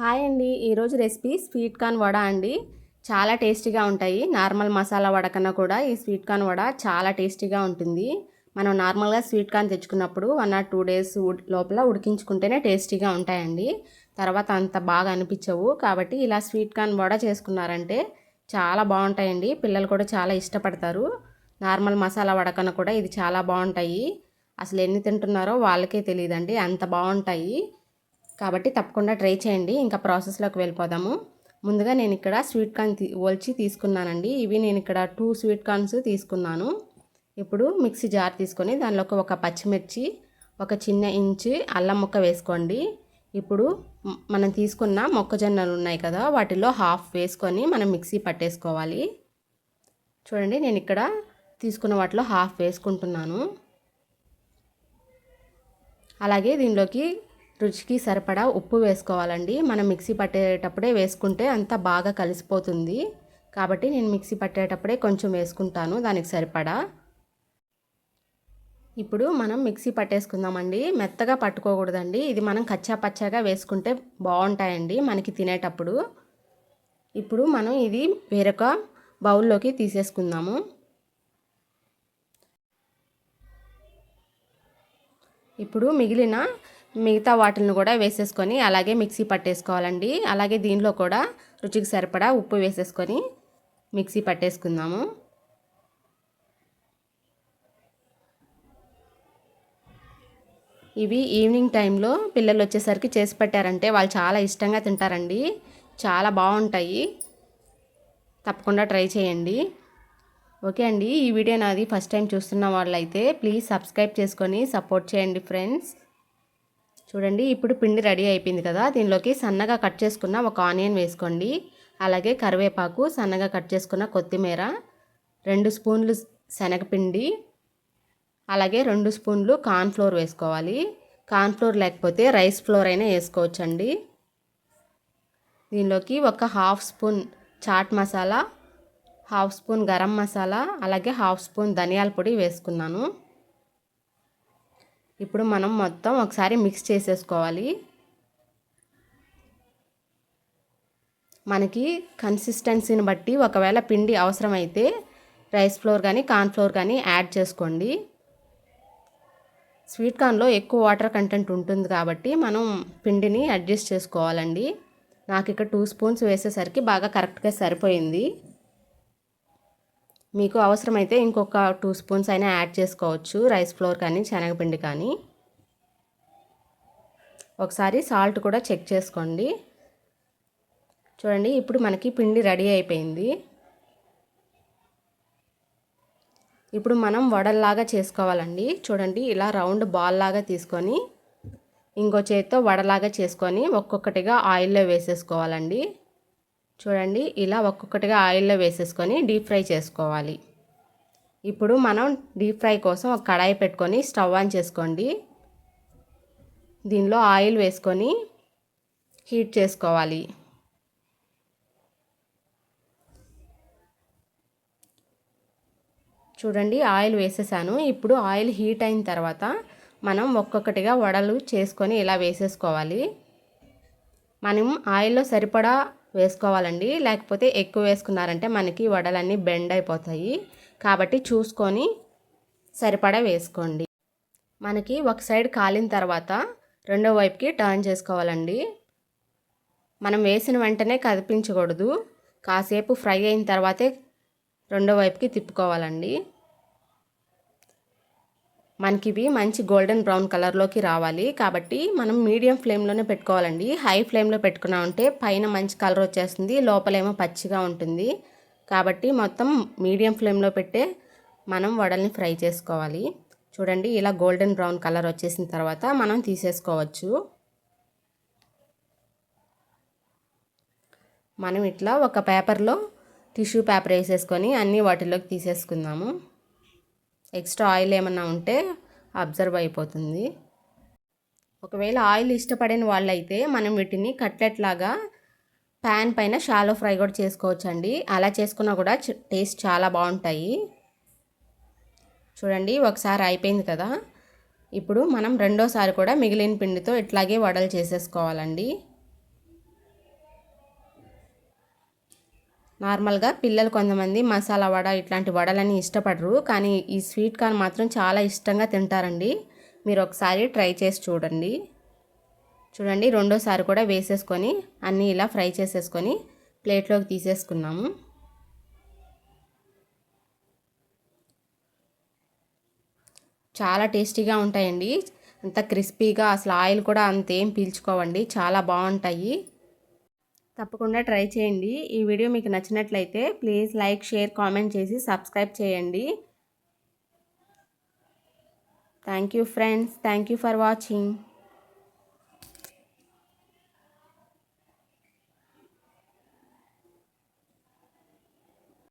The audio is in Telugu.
హాయ్ అండి. ఈరోజు రెసిపీ స్వీట్ కార్న్ వడ అండి. చాలా టేస్టీగా ఉంటాయి. నార్మల్ మసాలా వడ కన్నా కూడా ఈ స్వీట్ కార్న్ వడ చాలా టేస్టీగా ఉంటుంది. మనం నార్మల్గా స్వీట్ కార్న్ తెచ్చుకున్నప్పుడు వన్ ఆర్ టూ డేస్ లోపల ఉడికించుకుంటేనే టేస్టీగా ఉంటాయండి. తర్వాత అంత బాగా అనిపించవు. కాబట్టి ఇలా స్వీట్ కార్న్ వడ చేసుకున్నారంటే చాలా బాగుంటాయండి. పిల్లలు కూడా చాలా ఇష్టపడతారు. నార్మల్ మసాలా వడ కన్నా కూడా ఇది చాలా బాగుంటాయి. అసలు ఎన్ని తింటున్నారో వాళ్ళకే తెలియదండి. అంత బాగుంటాయి. కాబట్టి తప్పకుండా ట్రై చేయండి. ఇంకా ప్రాసెస్లోకి వెళ్ళిపోదాము. ముందుగా నేను ఇక్కడ స్వీట్ కార్న్ తీ ఒలిచి తీసుకున్నానండి. ఇవి నేను ఇక్కడ టూ స్వీట్ కార్న్స్ తీసుకున్నాను. ఇప్పుడు మిక్సీ జార్ తీసుకొని దానిలోకి ఒక పచ్చిమిర్చి ఒక చిన్న ఇంచి అల్లం ముక్క వేసుకోండి. ఇప్పుడు మనం తీసుకున్న మొక్కజొన్నలు ఉన్నాయి కదా వాటిలో హాఫ్ వేసుకొని మనం మిక్సీ పట్టేసుకోవాలి. చూడండి నేను ఇక్కడ తీసుకున్న వాటిలో హాఫ్ వేసుకుంటున్నాను. అలాగే దీనిలోకి రుచికి సరిపడా ఉప్పు వేసుకోవాలండి. మనం మిక్సీ పట్టేటప్పుడే వేసుకుంటే అంతా బాగా కలిసిపోతుంది. కాబట్టి నేను మిక్సీ పట్టేటప్పుడే కొంచెం వేసుకుంటాను దానికి సరిపడా. ఇప్పుడు మనం మిక్సీ పట్టేసుకుందామండి. మెత్తగా పట్టుకోకూడదండి. ఇది మనం కచ్చా పచ్చాగా వేసుకుంటే బాగుంటాయండి మనకి తినేటప్పుడు. ఇప్పుడు మనం ఇది వేరొక బౌల్లోకి తీసేసుకుందాము. ఇప్పుడు మిగిలిన మిగతా వాటిని కూడా వేసేసుకొని అలాగే మిక్సీ పట్టేసుకోవాలండి. అలాగే దీనిలో కూడా రుచికి సరిపడా ఉప్పు వేసేసుకొని మిక్సీ పట్టేసుకుందాము. ఇవి ఈవినింగ్ టైంలో పిల్లలు వచ్చేసరికి చేసి పెట్టారంటే వాళ్ళు చాలా ఇష్టంగా తింటారండి. చాలా బాగుంటాయి. తప్పకుండా ట్రై చేయండి. ఓకే అండి ఈ వీడియో నాది ఫస్ట్ టైం చూస్తున్న వాళ్ళైతే ప్లీజ్ సబ్స్క్రైబ్ చేసుకొని సపోర్ట్ చేయండి ఫ్రెండ్స్. చూడండి ఇప్పుడు పిండి రెడీ అయిపోయింది కదా దీనిలోకి సన్నగా కట్ చేసుకున్న ఒక ఆనియన్ వేసుకోండి. అలాగే కరివేపాకు సన్నగా కట్ చేసుకున్న కొత్తిమీర రెండు స్పూన్లు శనగపిండి అలాగే రెండు స్పూన్లు కార్న్ఫ్లోర్ వేసుకోవాలి. కార్న్ఫ్లోర్ లేకపోతే రైస్ ఫ్లోర్ అయినా వేసుకోవచ్చండి. దీనిలోకి ఒక half spoon chaat masala half spoon garam masala అలాగే హాఫ్ స్పూన్ ధనియాల పొడి వేసుకున్నాను. ఇప్పుడు మనం మొత్తం ఒకసారి మిక్స్ చేసేసుకోవాలి. మనకి కన్సిస్టెన్సీని బట్టి ఒకవేళ పిండి అవసరమైతే రైస్ ఫ్లోర్ కానీ కార్న్ ఫ్లోర్ కానీ యాడ్ చేసుకోండి. స్వీట్ కార్న్లో ఎక్కువ వాటర్ కంటెంట్ ఉంటుంది కాబట్టి మనం పిండిని అడ్జస్ట్ చేసుకోవాలండి. నాకు ఇక్కడ టూ స్పూన్స్ వేసేసరికి బాగా కరెక్ట్గా సరిపోయింది. మీకు అవసరమైతే ఇంకొక టూ స్పూన్స్ అయినా యాడ్ చేసుకోవచ్చు. రైస్ ఫ్లోర్ కానీ శనగపిండి కానీ. ఒకసారి సాల్ట్ కూడా చెక్ చేసుకోండి. చూడండి ఇప్పుడు మనకి పిండి రెడీ అయిపోయింది. ఇప్పుడు మనం వడల్లాగా చేసుకోవాలండి. చూడండి ఇలా రౌండ్ బాల్ లాగా తీసుకొని ఇంకో చేతితో వడలాగా చేసుకొని ఒక్కొక్కటిగా ఆయిల్లో వేసేసుకోవాలండి. చూడండి ఇలా ఒక్కొక్కటిగా ఆయిల్లో వేసేసుకొని డీప్ ఫ్రై చేసుకోవాలి. ఇప్పుడు మనం డీప్ ఫ్రై కోసం ఒక కడాయి పెట్టుకొని స్టవ్ ఆన్ చేసుకోండి. దీనిలో ఆయిల్ వేసుకొని హీట్ చేసుకోవాలి. చూడండి ఆయిల్ వేసేసాను. ఇప్పుడు ఆయిల్ హీట్ అయిన తర్వాత మనం ఒక్కొక్కటిగా వడలు చేసుకొని ఇలా వేసేసుకోవాలి. మనం ఆయిల్లో సరిపడా వేసుకోవాలండి. లేకపోతే ఎక్కువ వేసుకున్నారంటే మనకి వడలన్నీ బెండ్ అయిపోతాయి. కాబట్టి చూసుకొని సరిపడా వేసుకోండి. మనకి ఒక సైడ్ కాలిన తర్వాత రెండో వైపుకి టర్న్ చేసుకోవాలండి. మనం వేసిన వెంటనే కదిపించకూడదు. కాసేపు ఫ్రై అయిన తర్వాతే రెండో వైపుకి తిప్పుకోవాలండి. మనకి ఇవి మంచి గోల్డెన్ బ్రౌన్ కలర్లోకి రావాలి. కాబట్టి మనం మీడియం ఫ్లేమ్లోనే పెట్టుకోవాలండి. హై ఫ్లేమ్లో పెట్టుకున్నామంటే పైన మంచి కలర్ వచ్చేస్తుంది. లోపలేమో పచ్చిగా ఉంటుంది. కాబట్టి మొత్తం మీడియం ఫ్లేమ్లో పెట్టే మనం వడల్ని ఫ్రై చేసుకోవాలి. చూడండి ఇలా గోల్డెన్ బ్రౌన్ కలర్ వచ్చేసిన తర్వాత మనం తీసేసుకోవచ్చు. మనం ఇట్లా ఒక పేపర్లో టిష్యూ పేపర్ వేసేసుకొని అన్నీ వాటిలోకి తీసేసుకుందాము. ఎక్స్ట్రా ఆయిల్ ఏమన్నా ఉంటే అబ్జర్వ్ అయిపోతుంది. ఒకవేళ ఆయిల్ ఇష్టపడిన వాళ్ళైతే మనం వీటిని కట్లెట్ లాగా ప్యాన్ పైన షాలో ఫ్రై కూడా చేసుకోవచ్చండి. అలా చేసుకున్నా కూడా టేస్ట్ చాలా బాగుంటాయి. చూడండి ఒకసారి అయిపోయింది కదా. ఇప్పుడు మనం రెండోసారి కూడా మిగిలిన పిండితో ఇట్లాగే వడలు చేసేసుకోవాలండి. నార్మల్గా పిల్లలు కొంతమంది మసాలా వడ ఇట్లాంటి వడలని ఇష్టపడరు. కానీ ఈ స్వీట్ కార్న్ మాత్రం చాలా ఇష్టంగా తింటారండి. మీరు ఒకసారి ట్రై చేసి చూడండి. చూడండి రెండోసారి కూడా వేసేసుకొని అన్నీ ఇలా ఫ్రై చేసేసుకొని ప్లేట్లోకి తీసేసుకున్నాము. చాలా టేస్టీగా ఉంటాయండి. అంత క్రిస్పీగా అసలు ఆయిల్ కూడా అంతేం పీల్చుకోవండి. చాలా బాగుంటాయి. తప్పకుండా ట్రై చేయండి. ఈ వీడియో మీకు నచ్చినట్లయితే ప్లీజ్ లైక్ షేర్ కామెంట్ చేసి సబ్స్క్రైబ్ చేయండి. Thank you friends. Thank you for watching.